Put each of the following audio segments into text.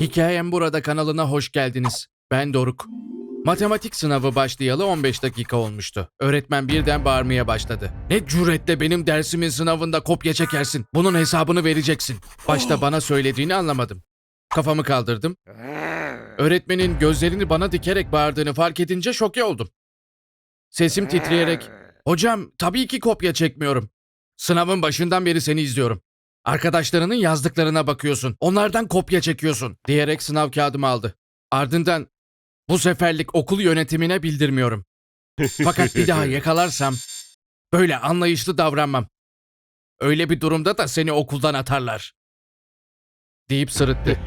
Hikayem Burada kanalına hoş geldiniz. Ben Doruk. Matematik sınavı başlayalı 15 dakika olmuştu. Öğretmen birden bağırmaya başladı. Ne cüretle benim dersimin sınavında kopya çekersin. Bunun hesabını vereceksin. Başta bana söylediğini anlamadım. Kafamı kaldırdım. Öğretmenin gözlerini bana dikerek bağırdığını fark edince şoke oldum. Sesim titreyerek "Hocam, tabii ki kopya çekmiyorum. Sınavın başından beri seni izliyorum. Arkadaşlarının yazdıklarına bakıyorsun. Onlardan kopya çekiyorsun." diyerek sınav kağıdımı aldı. Ardından "Bu seferlik okul yönetimine bildirmiyorum. Fakat bir daha yakalarsam böyle anlayışlı davranmam. Öyle bir durumda da seni okuldan atarlar." Deyip sırıttı.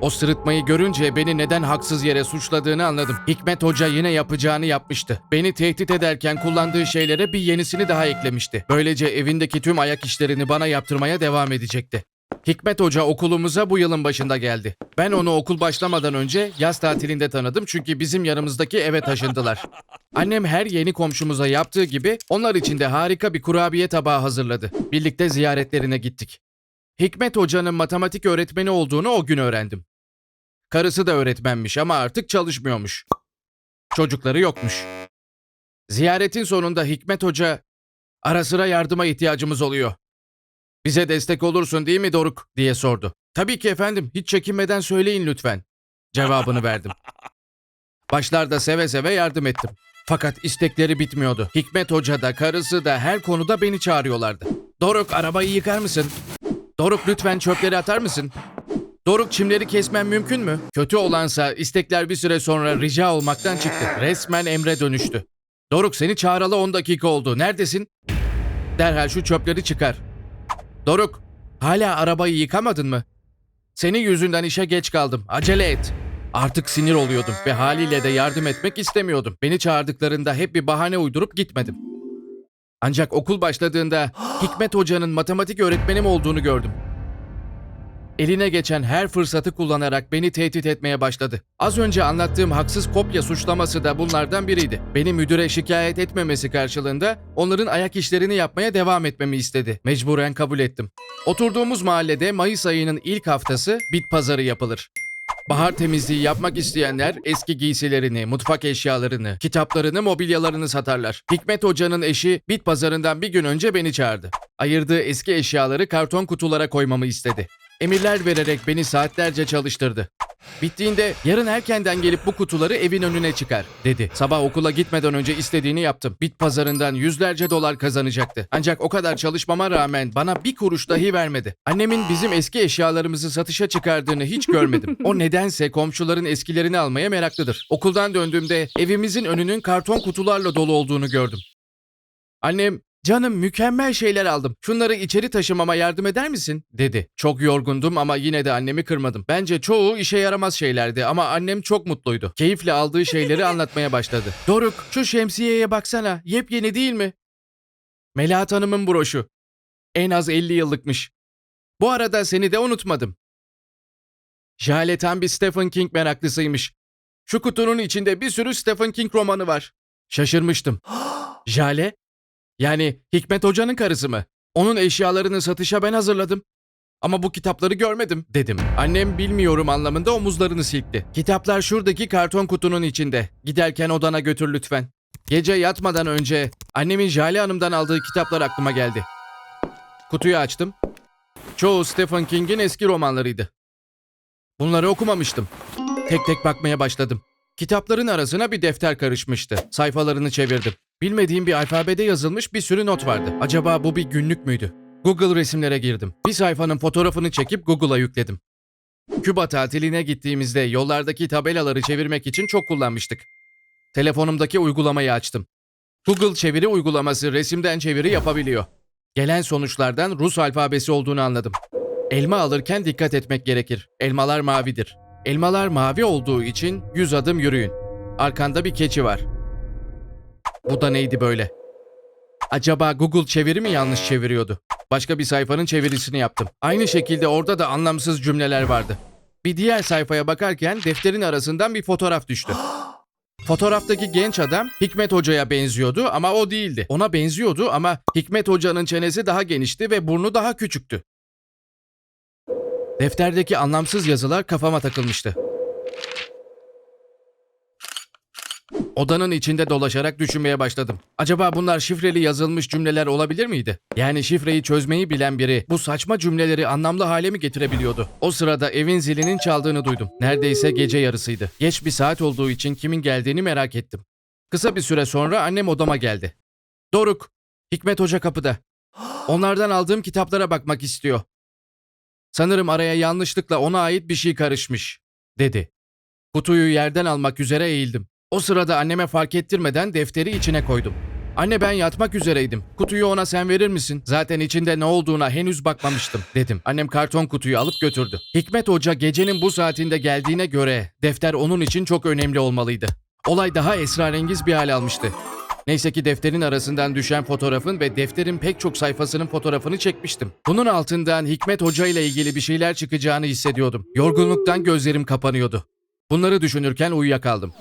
O sırıtmayı görünce beni neden haksız yere suçladığını anladım. Hikmet Hoca yine yapacağını yapmıştı. Beni tehdit ederken kullandığı şeylere bir yenisini daha eklemişti. Böylece evindeki tüm ayak işlerini bana yaptırmaya devam edecekti. Hikmet Hoca okulumuza bu yılın başında geldi. Ben onu okul başlamadan önce yaz tatilinde tanıdım çünkü bizim yanımızdaki eve taşındılar. Annem her yeni komşumuza yaptığı gibi onlar için de harika bir kurabiye tabağı hazırladı. Birlikte ziyaretlerine gittik. Hikmet Hoca'nın matematik öğretmeni olduğunu o gün öğrendim. Karısı da öğretmenmiş ama artık çalışmıyormuş. Çocukları yokmuş. Ziyaretin sonunda Hikmet Hoca, ara sıra yardıma ihtiyacımız oluyor. Bize destek olursun değil mi Doruk diye sordu. Tabii ki efendim, hiç çekinmeden söyleyin lütfen. Cevabını verdim. Başlarda seve seve yardım ettim. Fakat istekleri bitmiyordu. Hikmet Hoca da karısı da her konuda beni çağırıyorlardı. Doruk arabayı yıkar mısın? Doruk lütfen çöpleri atar mısın? Doruk çimleri kesmen mümkün mü? Kötü olansa istekler bir süre sonra rica olmaktan çıktı. Resmen emre dönüştü. Doruk seni çağıralı 10 dakika oldu. Neredesin? Derhal şu çöpleri çıkar. Doruk, hala arabayı yıkamadın mı? Senin yüzünden işe geç kaldım. Acele et. Artık sinir oluyordum ve haliyle de yardım etmek istemiyordum. Beni çağırdıklarında hep bir bahane uydurup gitmedim. Ancak okul başladığında Hikmet Hoca'nın matematik öğretmenim olduğunu gördüm. Eline geçen her fırsatı kullanarak beni tehdit etmeye başladı. Az önce anlattığım haksız kopya suçlaması da bunlardan biriydi. Beni müdüre şikayet etmemesi karşılığında onların ayak işlerini yapmaya devam etmemi istedi. Mecburen kabul ettim. Oturduğumuz mahallede Mayıs ayının ilk haftası bit pazarı yapılır. Bahar temizliği yapmak isteyenler eski giysilerini, mutfak eşyalarını, kitaplarını, mobilyalarını satarlar. Hikmet Hoca'nın eşi bit pazarından bir gün önce beni çağırdı. Ayırdığı eski eşyaları karton kutulara koymamı istedi. Emirler vererek beni saatlerce çalıştırdı. Bittiğinde yarın erkenden gelip bu kutuları evin önüne çıkar dedi. Sabah okula gitmeden önce istediğini yaptım. Bit pazarından yüzlerce dolar kazanacaktı. Ancak o kadar çalışmama rağmen bana bir kuruş dahi vermedi. Annemin bizim eski eşyalarımızı satışa çıkardığını hiç görmedim. O nedense komşuların eskilerini almaya meraklıdır. Okuldan döndüğümde evimizin önünün karton kutularla dolu olduğunu gördüm. Annem Canım mükemmel şeyler aldım. Şunları içeri taşımama yardım eder misin? dedi. Çok yorgundum ama yine de annemi kırmadım. Bence çoğu işe yaramaz şeylerdi ama annem çok mutluydu. Keyifle aldığı şeyleri anlatmaya başladı. Doruk şu şemsiyeye baksana. Yepyeni değil mi? Melahat Hanım'ın broşu. En az 50 yıllıkmış. Bu arada seni de unutmadım. Jale tam bir Stephen King meraklısıymış. Şu kutunun içinde bir sürü Stephen King romanı var. Şaşırmıştım. Jale? Yani Hikmet Hoca'nın karısı mı? Onun eşyalarını satışa ben hazırladım. Ama bu kitapları görmedim dedim. Annem bilmiyorum anlamında omuzlarını silkti. Kitaplar şuradaki karton kutunun içinde. Giderken odana götür lütfen. Gece yatmadan önce annemin Jale Hanım'dan aldığı kitaplar aklıma geldi. Kutuyu açtım. Çoğu Stephen King'in eski romanlarıydı. Bunları okumamıştım. Tek tek bakmaya başladım. Kitapların arasına bir defter karışmıştı. Sayfalarını çevirdim. Bilmediğim bir alfabede yazılmış bir sürü not vardı. Acaba bu bir günlük müydü? Google resimlere girdim. Bir sayfanın fotoğrafını çekip Google'a yükledim. Küba tatiline gittiğimizde yollardaki tabelaları çevirmek için çok kullanmıştık. Telefonumdaki uygulamayı açtım. Google çeviri uygulaması resimden çeviri yapabiliyor. Gelen sonuçlardan Rus alfabesi olduğunu anladım. Elma alırken dikkat etmek gerekir. Elmalar mavidir. Elmalar mavi olduğu için 100 adım yürüyün. Arkanda bir keçi var. Bu da neydi böyle? Acaba Google çeviri mi yanlış çeviriyordu? Başka bir sayfanın çevirisini yaptım. Aynı şekilde orada da anlamsız cümleler vardı. Bir diğer sayfaya bakarken defterin arasından bir fotoğraf düştü. Fotoğraftaki genç adam Hikmet Hoca'ya benziyordu ama o değildi. Ona benziyordu ama Hikmet Hoca'nın çenesi daha genişti ve burnu daha küçüktü. Defterdeki anlamsız yazılar kafama takılmıştı. Odanın içinde dolaşarak düşünmeye başladım. Acaba bunlar şifreli yazılmış cümleler olabilir miydi? Yani şifreyi çözmeyi bilen biri bu saçma cümleleri anlamlı hale mi getirebiliyordu? O sırada evin zilinin çaldığını duydum. Neredeyse gece yarısıydı. Geç bir saat olduğu için kimin geldiğini merak ettim. Kısa bir süre sonra annem odama geldi. Doruk, Hikmet Hoca kapıda. Onlardan aldığım kitaplara bakmak istiyor. Sanırım araya yanlışlıkla ona ait bir şey karışmış, dedi. Kutuyu yerden almak üzere eğildim. O sırada anneme fark ettirmeden defteri içine koydum. Anne ben yatmak üzereydim. Kutuyu ona sen verir misin? Zaten içinde ne olduğuna henüz bakmamıştım dedim. Annem karton kutuyu alıp götürdü. Hikmet Hoca gecenin bu saatinde geldiğine göre defter onun için çok önemli olmalıydı. Olay daha esrarengiz bir hal almıştı. Neyse ki defterin arasından düşen fotoğrafın ve defterin pek çok sayfasının fotoğrafını çekmiştim. Bunun altından Hikmet Hoca ile ilgili bir şeyler çıkacağını hissediyordum. Yorgunluktan gözlerim kapanıyordu. Bunları düşünürken uyuyakaldım.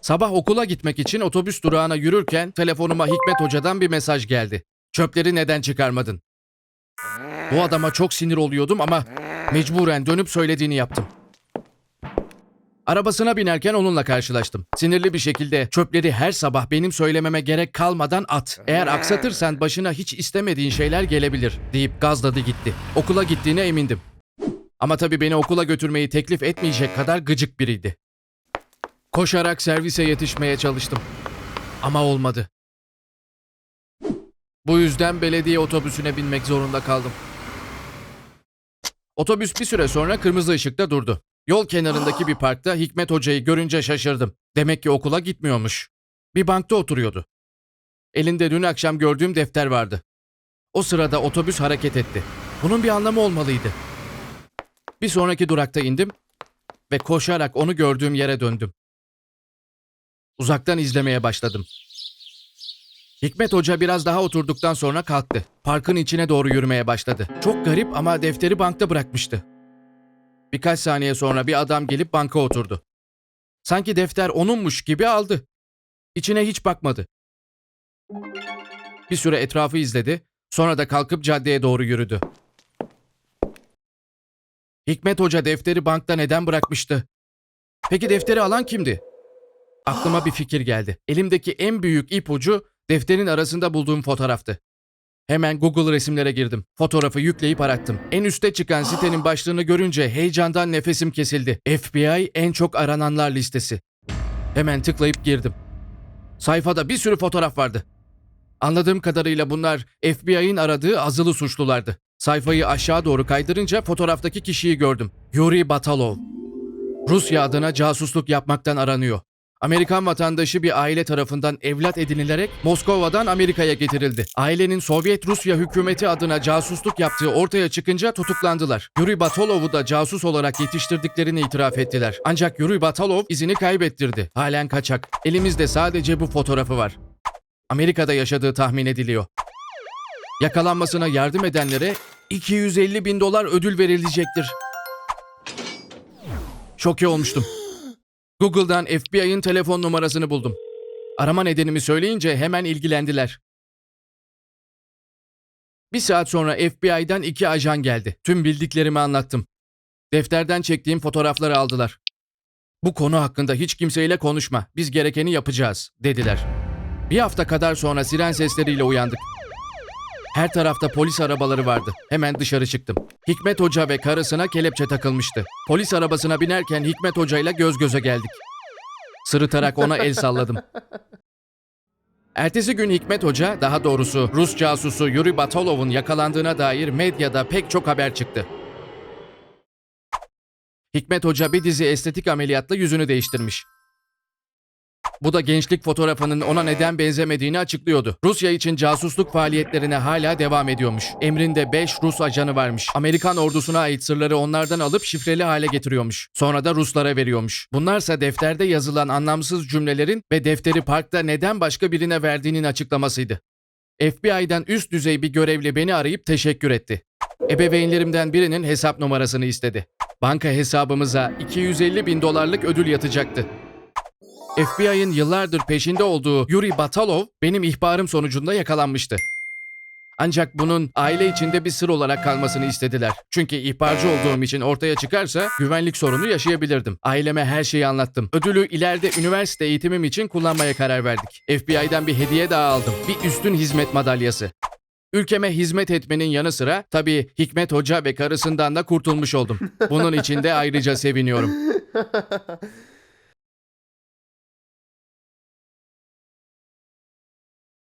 Sabah okula gitmek için otobüs durağına yürürken telefonuma Hikmet Hoca'dan bir mesaj geldi. Çöpleri neden çıkarmadın? Bu adama çok sinir oluyordum ama mecburen dönüp söylediğini yaptım. Arabasına binerken onunla karşılaştım. Sinirli bir şekilde çöpleri her sabah benim söylememe gerek kalmadan at. Eğer aksatırsan başına hiç istemediğin şeyler gelebilir deyip gazladı gitti. Okula gittiğine emindim. Ama tabii beni okula götürmeyi teklif etmeyecek kadar gıcık biriydi. Koşarak servise yetişmeye çalıştım. Ama olmadı. Bu yüzden belediye otobüsüne binmek zorunda kaldım. Otobüs bir süre sonra kırmızı ışıkta durdu. Yol kenarındaki bir parkta Hikmet Hoca'yı görünce şaşırdım. Demek ki okula gitmiyormuş. Bir bankta oturuyordu. Elinde dün akşam gördüğüm defter vardı. O sırada otobüs hareket etti. Bunun bir anlamı olmalıydı. Bir sonraki durakta indim ve koşarak onu gördüğüm yere döndüm. Uzaktan izlemeye başladım. Hikmet Hoca biraz daha oturduktan sonra kalktı. Parkın içine doğru yürümeye başladı. Çok garip ama defteri bankta bırakmıştı. Birkaç saniye sonra bir adam gelip banka oturdu. Sanki defter onunmuş gibi aldı. İçine hiç bakmadı. Bir süre etrafı izledi, sonra da kalkıp caddeye doğru yürüdü. Hikmet Hoca defteri bankta neden bırakmıştı? Peki defteri alan kimdi? Aklıma bir fikir geldi. Elimdeki en büyük ipucu defterin arasında bulduğum fotoğraftı. Hemen Google resimlere girdim. Fotoğrafı yükleyip arattım. En üste çıkan sitenin başlığını görünce heyecandan nefesim kesildi. FBI en çok arananlar listesi. Hemen tıklayıp girdim. Sayfada bir sürü fotoğraf vardı. Anladığım kadarıyla bunlar FBI'nin aradığı azılı suçlulardı. Sayfayı aşağı doğru kaydırınca fotoğraftaki kişiyi gördüm. Yuri Batalov. Rusya adına casusluk yapmaktan aranıyor. Amerikan vatandaşı bir aile tarafından evlat edinilerek Moskova'dan Amerika'ya getirildi. Ailenin Sovyet Rusya hükümeti adına casusluk yaptığı ortaya çıkınca tutuklandılar. Yuri Batalov'u da casus olarak yetiştirdiklerini itiraf ettiler. Ancak Yuri Batalov izini kaybettirdi. Halen kaçak. Elimizde sadece bu fotoğrafı var. Amerika'da yaşadığı tahmin ediliyor. Yakalanmasına yardım edenlere 250 bin dolar ödül verilecektir. Şoke olmuştum. Google'dan FBI'ın telefon numarasını buldum. Arama nedenimi söyleyince hemen ilgilendiler. Bir saat sonra FBI'den iki ajan geldi. Tüm bildiklerimi anlattım. Defterden çektiğim fotoğrafları aldılar. Bu konu hakkında hiç kimseyle konuşma. Biz gerekeni yapacağız, dediler. Bir hafta kadar sonra siren sesleriyle uyandık. Her tarafta polis arabaları vardı. Hemen dışarı çıktım. Hikmet Hoca ve karısına kelepçe takılmıştı. Polis arabasına binerken Hikmet Hoca ile göz göze geldik. Sırıtarak ona el salladım. Ertesi gün Hikmet Hoca, daha doğrusu Rus casusu Yuri Batalov'un yakalandığına dair medyada pek çok haber çıktı. Hikmet Hoca bir dizi estetik ameliyatla yüzünü değiştirmiş. Bu da gençlik fotoğrafının ona neden benzemediğini açıklıyordu. Rusya için casusluk faaliyetlerine hala devam ediyormuş. Emrinde 5 Rus ajanı varmış. Amerikan ordusuna ait sırları onlardan alıp şifreli hale getiriyormuş. Sonra da Ruslara veriyormuş. Bunlarsa defterde yazılan anlamsız cümlelerin ve defteri parkta neden başka birine verdiğinin açıklamasıydı. FBI'den üst düzey bir görevli beni arayıp teşekkür etti. Ebeveynlerimden birinin hesap numarasını istedi. Banka hesabımıza 250 bin dolarlık ödül yatacaktı. FBI'ın yıllardır peşinde olduğu Yuri Batalov benim ihbarım sonucunda yakalanmıştı. Ancak bunun aile içinde bir sır olarak kalmasını istediler. Çünkü ihbarcı olduğum için ortaya çıkarsa güvenlik sorunu yaşayabilirdim. Aileme her şeyi anlattım. Ödülü ileride üniversite eğitimim için kullanmaya karar verdik. FBI'den bir hediye daha aldım. Bir üstün hizmet madalyası. Ülkeme hizmet etmenin yanı sıra tabii Hikmet Hoca ve karısından da kurtulmuş oldum. Bunun için de ayrıca seviniyorum.